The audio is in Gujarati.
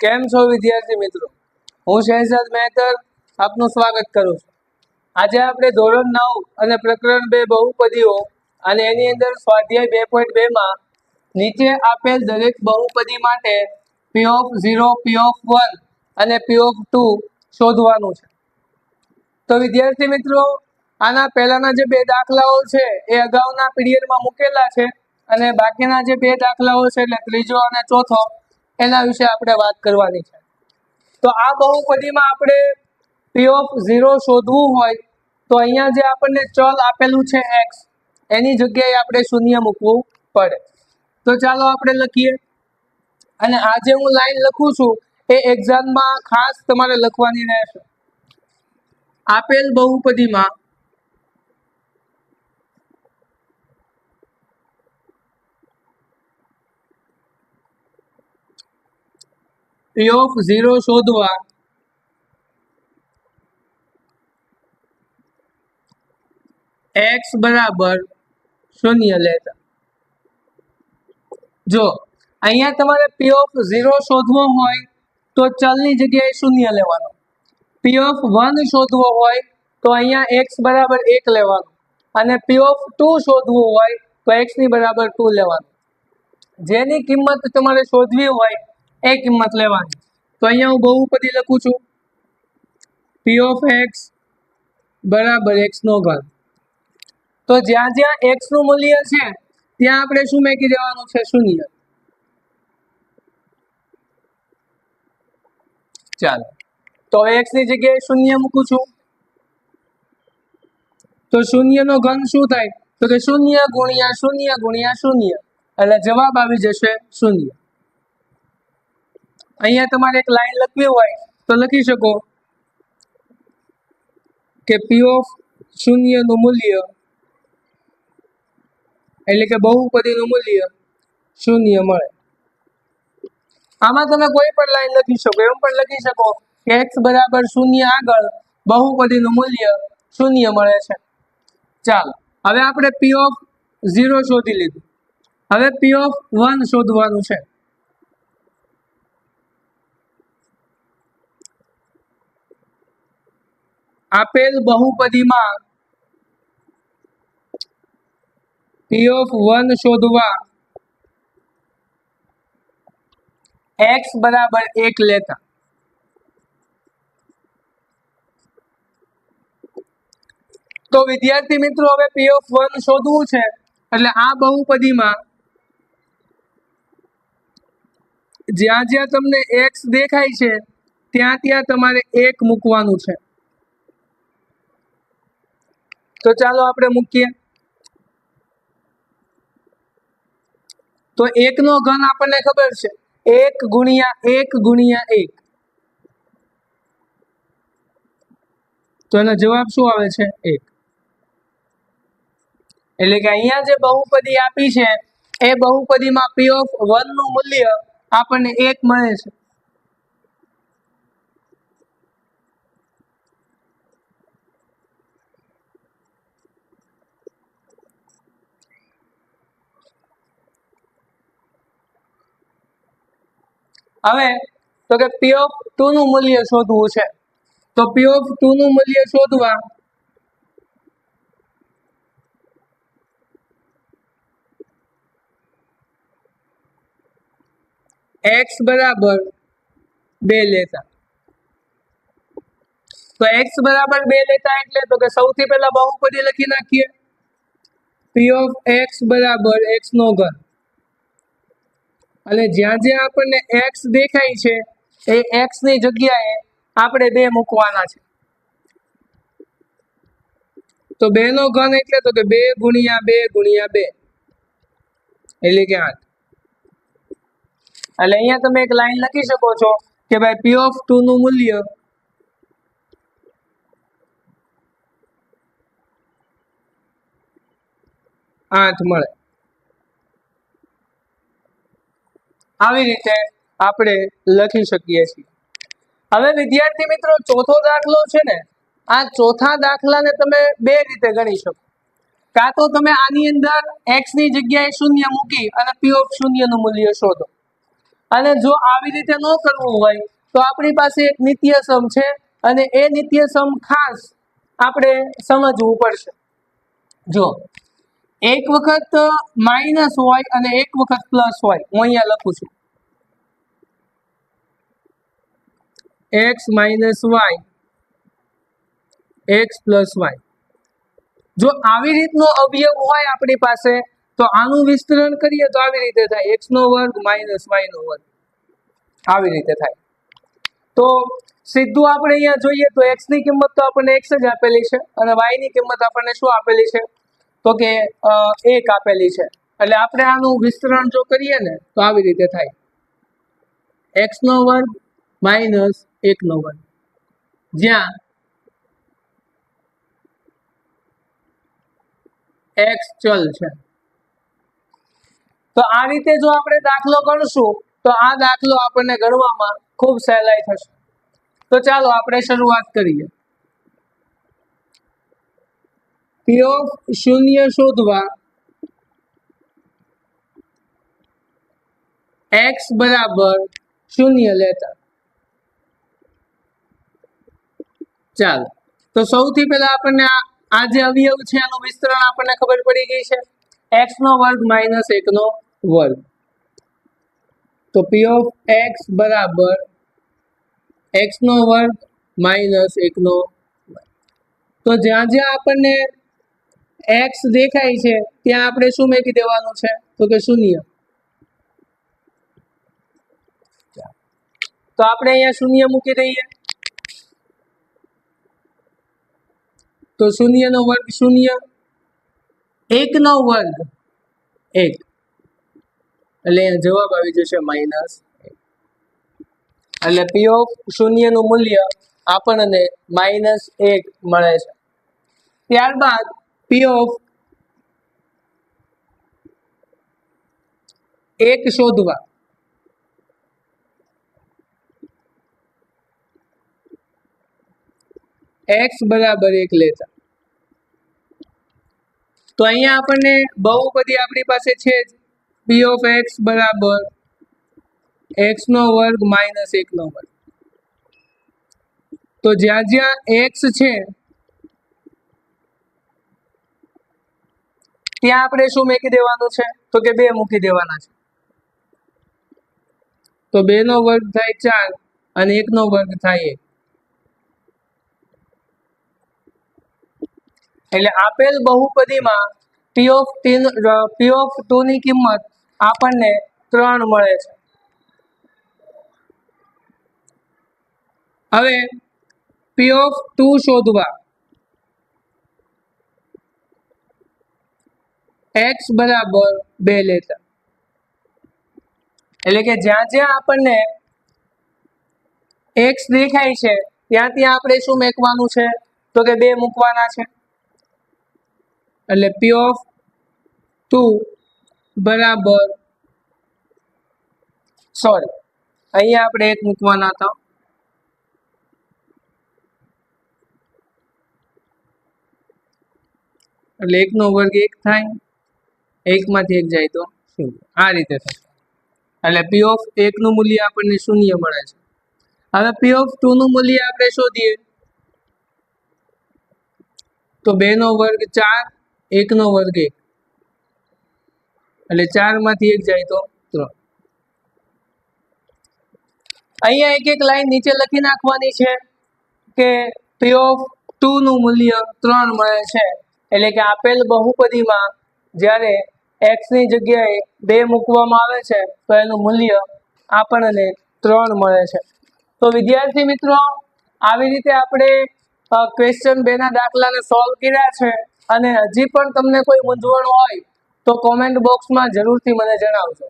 કેમ છો વિદ્યાર્થી મિત્રો? હું શહેજાદ મહેતર, આપનું સ્વાગત કરું છું. આજે આપણે ધોરણ નવ અને પ્રકરણ બે બહુપદીઓ અને એની અંદર સ્વાધ્યાય બે પોઈન્ટ બેમાં નીચે આપેલ દરેક બહુપદી માટે P of zero P of one અને પી ઓફ ટુ શોધવાનું છે. તો વિદ્યાર્થી મિત્રો, આના પહેલાના જે બે દાખલાઓ છે, એ અગાઉના પીરિયડમાં મૂકેલા છે અને બાકીના જે બે દાખલાઓ છે, એટલે ત્રીજો અને ચોથો એના વિશે આપણે વાત કરવાની છે. તો આ બહુપદીમાં આપણે પી ઓફ ઝીરો શોધવું હોય, તો અહીંયા જે આપણને ચલ આપેલું છે એક્સ એની જગ્યાએ આપણે શૂન્ય મૂકવું પડે. તો ચાલો આપણે લખીએ. અને આ જે હું લાઈન લખું છું, એ એક્ઝામમાં ખાસ તમારે લખવાની રહેશે. આપેલ બહુપદીમાં પી ઓફ ઝીરો શોધવા એક્સ બરાબર શૂન્ય લેતા. જો, અહીંયા તમારે પી ઓફ ઝીરો શોધવો હોય તો ચલની જગ્યાએ શૂન્ય લેવાનો. પી ઓફ વન શોધવો હોય તો અહીંયા એક્સ બરાબર એક લેવાનું. અને પી ઓફ ટુ શોધવું હોય તો એક્સની બરાબર ટુ લેવાનું. જેની કિંમત તમારે શોધવી હોય એ કિંમત લેવાની. તો અહીંયા હું બહુપદી લખું છું. પી ઓફ એક્સ બરાબર એક્સનો ઘન. તો જ્યાં જ્યાં એક્સનું મૂલ્ય છે, ત્યાં આપણે શું મેકી દેવાનું છે? શૂન્ય. ચાલો. તો એક્સની જગ્યાએ શૂન્ય મૂકું છું. તો શૂન્યનો ઘન શું થાય? તો કે શૂન્ય ગુણ્યા શૂન્ય ગુણ્યા શૂન્ય. એટલે જવાબ આવી જશે શૂન્ય. અહીંયા તમારે એક લાઈન લખવી હોય તો લખી શકો કે પી ઓફ શૂન્યનું મૂલ્ય એટલે કે બહુપદીનું મૂલ્ય શૂન્ય મળે. આમાં તમે કોઈ પણ લાઈન લખી શકો, એમ પણ લખી શકો કે એક્સ બરાબર શૂન્ય આગળ બહુપદીનું મૂલ્ય શૂન્ય મળે છે. ચાલો, હવે આપણે પી ઓફ ઝીરો શોધી લીધું. હવે પી ઓફ વન શોધવાનું છે. આપેલ બહુપદીમાં પી ઓફ વન શોધવા એક્સ બરાબર એક લેતા. તો વિદ્યાર્થી મિત્રો, હવે પી ઓફ વન શોધવું છે, એટલે આ બહુપદીમાં જ્યાં જ્યાં તમને એક્સ દેખાય છે, ત્યાં ત્યાં તમારે એક મૂકવાનું છે. તો ચાલો આપણે મૂકીએ. તો એક નો ઘન આપણને ખબર છે. એક ગુણ્યા એક ગુણ્યા એક. તો એનો જવાબ શું આવે છે? એક. એટલે કે અહીંયા જે બહુપદી આપી છે, એ બહુપદીમાં પી ઓફ વનનું મૂલ્ય આપણને એક મળે છે. હવે તો કે પી ઓફ ટુ નું મૂલ્ય શોધવું છે. તો પી ઓફ ટુ નું મૂલ્ય શોધવા એક્સ બરાબર બે લેતા. તો એક્સ બરાબર બે લેતા એટલે તો કે સૌથી પહેલા બહુપદી લખી નાખીએ. પી ઓફ એક્સ બરાબર એક્સ નો ઘન. અને જ્યાં જ્યાં આપણને એક્સ દેખાય છે, એ એક્સની જગ્યાએ આપણે બે મૂકવાના છે. તો બે નો ઘન એટલે તો કે બે ગુણ્યા બે ગુણ્યા બે. એટલે કે આઠ. એટલે અહીંયા તમે એક લાઈન લખી શકો છો કે ભાઈ પી ઓફ ટુ નું મૂલ્ય આઠ મળે. આવી રીતે આપણે લખી શકીએ છીએ. હવે વિદ્યાર્થી મિત્રો, ચોથો દાખલો છે ને, આ ચોથા દાખલાને તમે બે રીતે ગણી શકો. કાં તો તમે આની અંદર એક્સની જગ્યાએ શૂન્ય મૂકી અને પી ઓફ શૂન્યનું મૂલ્ય શોધો. અને જો આવી રીતે ન કરવું હોય, તો આપણી પાસે એક નિત્ય સમ છે અને એ નિત્ય સમ ખાસ આપણે સમજવું પડશે. જો, એક વખત માઇનસ હોય અને એક વખત પ્લસ હોય, હું અહીંયા લખું છું. X minus y x plus y જો આવી રીતનો અવયવ હોય આપણી પાસે, તો આનું વિસ્તરણ કરીએ તો આવી રીતે થાય. એક્સ નો વર્ગ માઇનસ વાય નો વર્ગ. આવી રીતે થાય. તો સીધું આપણે અહીંયા જોઈએ તો એક્સની કિંમત તો આપણને એક્સ જ આપેલી છે અને વાયની કિંમત આપણને શું આપેલી છે? તો કે એક આપેલી છે. એટલે આપણે આનું વિસ્તરણ જો કરીએ ને, તો આવી રીતે થાય. એક્સ નો વર્ગ માઇનસ એક નો જ્યાં એક્સ ચલ છે. તો આ રીતે જો આપણે દાખલો ગણશું, તો આ દાખલો આપણને ગણવામાં ખૂબ સહેલાઈ થશે. તો ચાલો આપણે શરૂઆત કરીએ. પી શૂન્ય શોધવા એક્સ બરાબર શૂન્ય લેતા. ચાલો. તો સૌથી પહેલા આપણને આ જે અવયવ છે એનું વિસ્તરણ આપણને ખબર પડી ગઈ છે. એક્સ નો વર્ગ માઇનસ એક નો વર્ગ. તો પી ઓફ એક્સ બરાબર એક્સ નો વર્ગ માઇનસ એક નો તો જ્યાં જ્યાં આપણને એક્સ દેખાય છે, ત્યાં આપણે શું મૂકી દેવાનું છે? તો કે શૂન્ય. તો આપણે અહીંયા શૂન્ય મૂકી દઈએ. તો શૂન્યનો વર્ગ શૂન્ય? એક નો વર્ગ. એક. એટલે અહીંયા જવાબ આવી જશે માઇનસ એટલે પી ઓફ શૂન્યનું મૂલ્ય આપણને માઇનસ એક મળે છે. ત્યારબાદ પી ઓફ એક શોધવા. એક્સ બરાબર એક લેતા. તો અહીંયા આપણને બહુ બધી આપણી પાસે છે જ. પી ઓફ એક્સ બરાબર. એક્સનો વર્ગ માઇનસ એકનો વર્ગ. તો જ્યાં જ્યાં એક્સ છે, ત્યાં આપણે શું મૂકી દેવાનું છે? તો કે બે મૂકી દેવાના છે. તો બેનો વર્ગ થાય ચાર અને એકનો વર્ગ થાય એક. એટલે આપેલ બહુપદીમાં P of P of two ની કિંમત આપણને ત્રણ મળે છે. હવે પી ઓફ ટુ શોધવા. એક્સ બરાબર બે લેતા એટલે કે જ્યાં જ્યાં આપણને એક્સ દેખાય છે ત્યાં ત્યાં આપણે શું મેકવાનું છે? તો કે બે મૂકવાના છે. એટલે પી ઓફ ટુ બરાબર. સોરી અહીંયા આપણે એક મૂકવાના હતા. એટલે એકનો વર્ગ એક થાય, એકમાંથી એક જાય તો આ રીતે થાય. એટલે પી ઓફ એકનું મૂલ્ય આપણને શૂન્ય મળે છે. હવે પી ઓફ ટુનું મૂલ્ય આપણે શોધીએ. તો બેનો વર્ગ ચાર એકનો વર્ગ એક. એટલે ચારમાંથી એક જાય તો ત્રણ. અહીંયા એક એક લાઈન નીચે લખી નાખવાની છે કે પી ઓફ ટુ નું મૂલ્ય ત્રણ મળે છે. એટલે કે આપેલ બહુપદીમાં જ્યારે એક્સની જગ્યાએ બે મૂકવામાં આવે છે, તો એનું મૂલ્ય આપણને ત્રણ મળે છે. તો વિદ્યાર્થી મિત્રો, આવી રીતે આપણે ક્વેશ્ચન બે ના દાખલાને સોલ્વ કર્યા છે. અને હજી પણ તમને કોઈ મૂંઝવણ હોય તો કોમેન્ટ બોક્સમાં જરૂરથી મને જણાવજો.